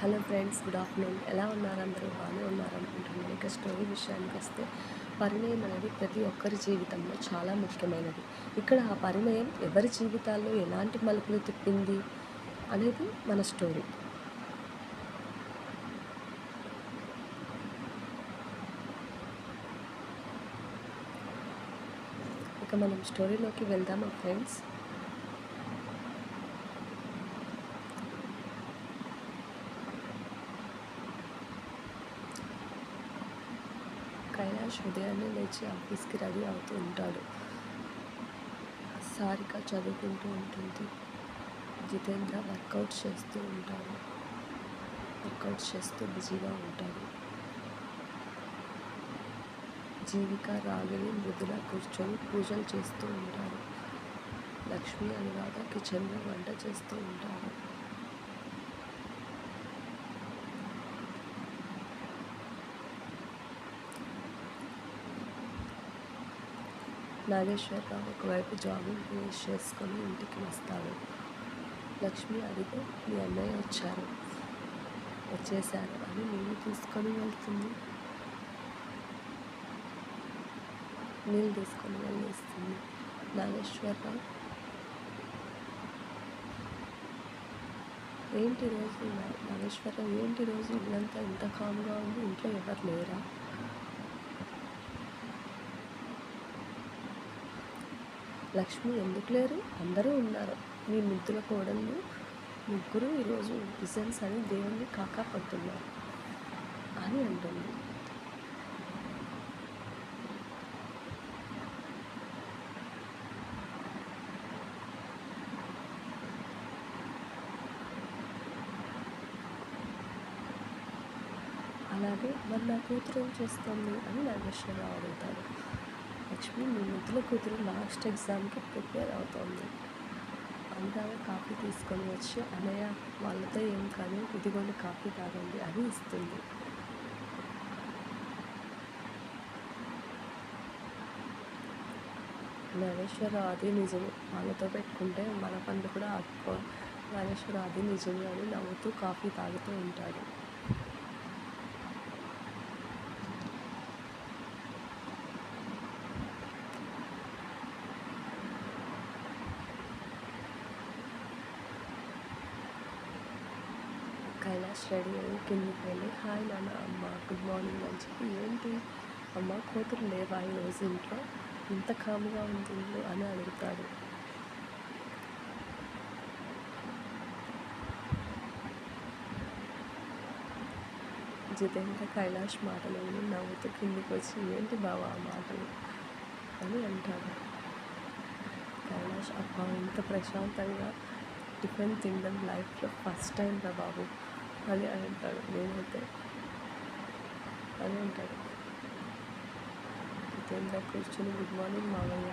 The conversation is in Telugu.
Hello friends good afternoon. ఎలా ఉన్నారు అందరూ? బాగానే ఉన్నారనుకుంటున్నాను. ఇక స్టోరీ విషయానికి వస్తే పరిణయం అనేది ప్రతి ఒక్కరి జీవితంలో చాలా ముఖ్యమైనది. ఇక్కడ ఆ పరిణయం ఎవరి జీవితాల్లో ఎలాంటి మలుపులు తిప్పింది అనేది మన స్టోరీ. ఇక మనం స్టోరీలోకి వెళ్దామా ఫ్రెండ్స్? కైలాష్ ఉదయాన్నే లేచి ఆఫీస్కి రెడీ అవుతూ ఉంటాడు. సారిక చదువుకుంటూ ఉంటుంది. జితేంద్ర వర్కౌట్ చేస్తూ ఉంటాడు. వర్కౌట్ చేస్తూ బిజీగా ఉంటాడు. జీవిక రాగిని మృదుల కూర్చొని పూజలు చేస్తూ ఉంటారు లక్ష్మి అనురాధ కిచెన్లో వంట చేస్తూ ఉంటారు నాగేశ్వరరావు ఒకవైపు జాగింగ్ ఫినిష్ చేసుకొని ఇంటికి వస్తాడు. లక్ష్మి అడిగి మీ అన్నయ్య వచ్చారు. వచ్చేశారు అని నీళ్ళు తీసుకొని వెళ్తుంది. నీళ్ళు తీసుకొని వెళ్ళేస్తుంది నాగేశ్వరరావు ఏంటి రోజు? నాగేశ్వరరావు ఏంటి రోజు? ఇల్లంతా ఇంత కామ్గా ఉంది? ఇంట్లో ఎవరు లేరా? లక్ష్మి ఎందుకు లేరు? అందరూ ఉన్నారు. మీ ముద్దుల కోడళ్ళు ముగ్గురు ఈరోజు డిజైన్స్ అని దేవుణ్ణి కాకాపడుతున్నారు అని అంటుంది. అలాగే మరి నా కూతురు ఏం చేస్తుంది అని నాగేశ్వరరావు అడుగుతాడు. లక్ష్మి మీ ముద్దుల కూతురు లాస్ట్ ఎగ్జామ్కి ప్రిపేర్ అవుతోంది. అందాగా కాఫీ తీసుకొని వచ్చి అన్నయ్య వాళ్ళతో ఏం కానీ ఇదిగోండి కాఫీ తాగండి అని ఇస్తుంది. నాగేశ్వరరావు అది నిజం వాళ్ళతో పెట్టుకుంటే మన పనులు కూడా ఆపుకో. నాగేశ్వరరావు అది నిజమే అని నవ్వుతూ కాఫీ తాగుతూ ఉంటాడు. కైలాష్ రెడీ అయ్యి కిందికి వెళ్ళి హాయ్ నాన్న అమ్మ గుడ్ మార్నింగ్ అని చెప్పి ఏంటి? అమ్మ కూతురు లేవా ఈరోజు ఇంట్లో? ఇంత కాముగా ఉంది ఇల్లు అని అడుగుతాడు. జితేంద్ర కైలాష్ మాటలు విని నవ్వుతూ కిందికి వచ్చి ఏంటి బావా ఆ మాటలు? అని అంటాడు. కైలాష్ అబ్బా ఇంత ప్రశాంతంగా టిఫిన్ తినడం లైఫ్లో ఫస్ట్ టైం రా బాబు. అని అని అంటాడు. నేనైతే అని అంటాడు. జితేంద్ర కూర్చొని గుడ్ మార్నింగ్ మామయ్య.